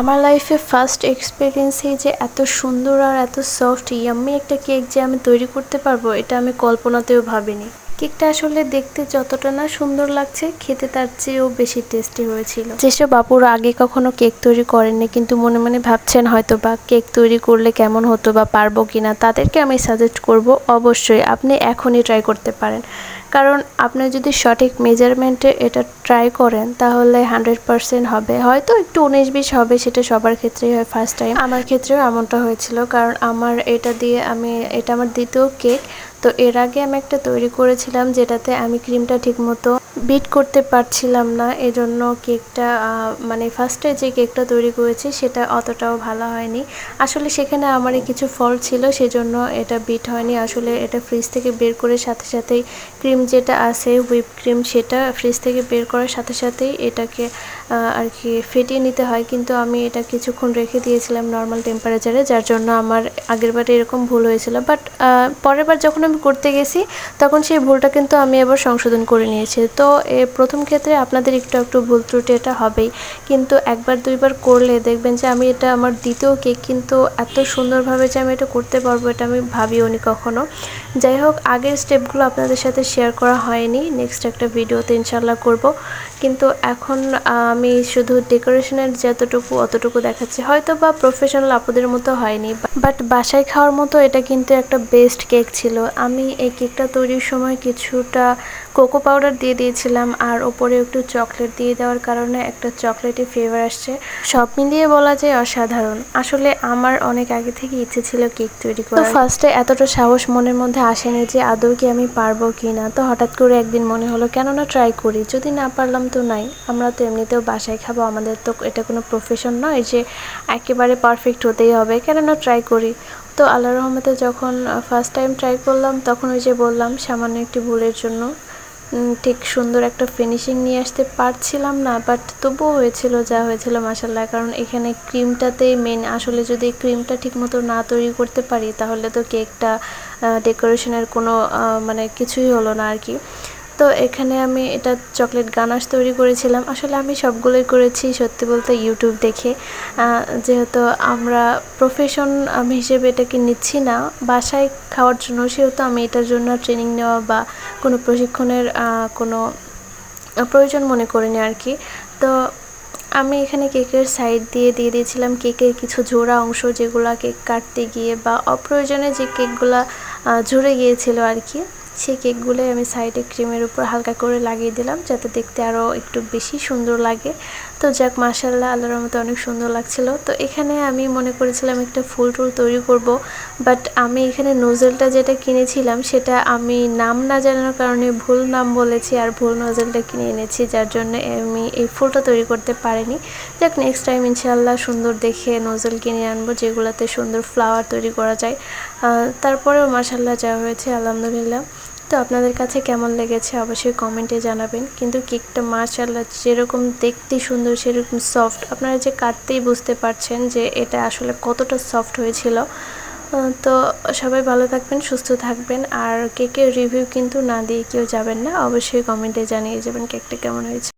আমার লাইফে ফার্স্ট এক্সপিরিয়েন্সেই যে এত সুন্দর আর এত সফট ইয়াম্মি একটা কেক যে আমি তৈরি করতে পারব, এটা আমি কল্পনাতেও ভাবিনি। কেকটা আসলে দেখতে যতটা না সুন্দর লাগছে, খেতে তার চেয়েও বেশি টেস্টি হয়েছিল। যেসব বাপুরা আগে কখনো কেক তৈরি করেননি, কিন্তু মনে মনে ভাবছেন হয়তো বা কেক তৈরি করলে কেমন হতো বা পারব কিনা, তাদেরকে আমি সাজেস্ট করব অবশ্যই আপনি এখনই ট্রাই করতে পারেন। কারণ আপনি যদি সঠিক মেজারমেন্টে এটা ট্রাই করেন, তাহলে হান্ড্রেড পারসেন্ট হবে। হয়তো একটু উনিশ বিশ হবে, সেটা সবার ক্ষেত্রেই হয় ফার্স্ট টাইম আমার ক্ষেত্রেও এমনটা হয়েছিল, কারণ আমার এটা দিয়ে আমি, এটা আমার দ্বিতীয় কেক। তো এর আগে আমি একটা তৈরি করেছিলাম যেটাতে আমি ক্রিমটা ঠিকমতো বিট করতে পারছিলাম না, এজন্য কেকটা মানে ফার্স্টে যে কেকটা তৈরি করেছি সেটা অতটাও ভালো হয়নি। আসলে সেখানে আমারই কিছু ফল্ট ছিল, সেজন্য এটা বিট হয়নি। আসলে এটা ফ্রিজ থেকে বের করে সাথে সাথেই ক্রিম যেটা আছে হুইপ ক্রিম সেটা ফ্রিজ থেকে বের করার সাথে সাথেই এটাকে আর কি ফেটিয়ে নিতে হয়। কিন্তু আমি এটা কিছুক্ষণ রেখে দিয়েছিলাম নর্মাল টেম্পারেচারে যার জন্য আমার আগের বারে এরকম ভুল হয়েছিল। বাট পরের বার যখন আমি করতে গেছি, তখন সেই ভুলটা কিন্তু আমি এবার সংশোধন করে নিয়েছি। তো এ প্রথম ক্ষেত্রে আপনাদের একটু একটু ভুল ত্রুটি এটা হবেই। কিন্তু একবার, দুইবার করলে দেখবেন যে আমি এটা আমার দ্বিতীয় কেক, কিন্তু এত সুন্দরভাবে যে আমি এটা করতে পারব এটা আমি ভাবিও নি কখনো। যাই হোক, আগের স্টেপগুলো আপনাদের সাথে শেয়ার করা হয়নি। নেক্সট একটা ভিডিওতে ইনশাল্লাহ করব। কিন্তু এখন আমি শুধু ডেকোরেশনের যতটুকু, অতটুকু দেখাচ্ছি। হয়তো বা প্রফেশনাল আপুদের মতো হয়নি বাট বাসায় খাওয়ার মতো এটা কিন্তু একটা বেস্ট কেক ছিল। আমি এই কেকটা তৈরির সময় কিছুটা কোকো পাউডার দিয়ে দিয়েছিলাম আর ওপরে একটু চকলেট দিয়ে দেওয়ার কারণে একটা চকলেটি ফ্লেভার আসছে। সব মিলিয়ে বলা যায় অসাধারণ। আসলে আমার অনেক আগে থেকে ইচ্ছে ছিল কেক তৈরি করা ফার্স্টে এতটা সাহস মনের মধ্যে আসেনি যে আদৌ কি আমি পারব কি না তো হঠাৎ করে একদিন মনে হলো কেন না ট্রাই করি। যদি না পারলাম তো নাই। আমরা তো এমনিতেও বাসায় খাব। আমাদের তো এটা কোনো প্রফেশন নয় যে একেবারে পারফেক্ট হতেই হবে। কেননা ট্রাই করি। তো আল্লাহ রহমতে যখন ফার্স্ট টাইম ট্রাই করলাম তখন ওই যে বললাম সামান্য একটি ভুলের জন্য। ঠিক সুন্দর একটা ফিনিশিং নিয়ে আসতে পারছিলাম না বাট তবুও হয়েছিল যা হয়েছিল মাসাল্লাহ কারণ এখানে ক্রিমটাতেই মেন আসলে যদি ক্রিমটা ঠিকমতো না তৈরি করতে পারি, তাহলে তো কেকটা ডেকোরেশনের কোনো মানে কিছুই হলো না আর কি। তো এখানে আমি এটা চকলেট গানাশ তৈরি করেছিলাম। আসলে আমি সবগুলোই করেছি সত্যি বলতে ইউটিউব দেখে। যেহেতু আমরা প্রফেশন আমি হিসেবে এটাকে নিচ্ছি না। বাসায় খাওয়ার জন্য, সেহেতু আমি এটার জন্য ট্রেনিং নেওয়া বা কোনো প্রশিক্ষণের কোনো প্রয়োজন মনে করিনি আর কি। তো আমি এখানে কেকের সাইড দিয়ে দিয়ে দিয়েছিলাম কেকের কিছু জোড়া অংশ যেগুলো কেক কাটতে গিয়ে বা অপ্রয়োজনে যে কেকগুলা ঝরে গিয়েছিল আর কি। সেই কেকগুলোই আমি সাইডে ক্রিমের উপর হালকা করে লাগিয়ে দিলাম, যাতে দেখতে আরও একটু বেশি সুন্দর লাগে। তো যাক মাসাল্লাহ আল্লাহর মতো অনেক সুন্দর লাগছিল। তো এখানে আমি মনে করেছিলাম একটা ফুল টুল তৈরি করব, বাট আমি এখানে নোজেলটা যেটা কিনেছিলাম, সেটা আমি নাম না জানানোর কারণে ভুল নাম বলেছি আর ভুল নোজেলটা কিনে এনেছি, যার জন্য আমি এই ফুলটা তৈরি করতে পারিনি। যাক নেক্সট টাইম ইনশাল্লাহ সুন্দর দেখে নোজেল কিনে আনব, যেগুলোতে সুন্দর ফ্লাওয়ার তৈরি করা যায়। তারপরেও মাসাল্লাহ যা হয়েছে, আলহামদুলিল্লাহ। তো আপনাদের কাছে কেমন লেগেছে অবশ্যই কমেন্টে জানাবেন। কিন্তু কেকটা মার্শাল্লাহ যেরকম দেখতে সুন্দর, সেরকম সফট আপনারা যে কাটতেই বুঝতে পারছেন যে এটা আসলে কতটা সফট হয়েছিল। তো সবাই ভালো থাকবেন, সুস্থ থাকবেন। আর কেকের রিভিউ কিন্তু না দিয়ে কেউ যাবেন না। অবশ্যই কমেন্টে জানিয়ে যাবেন কেকটা কেমন হয়েছে।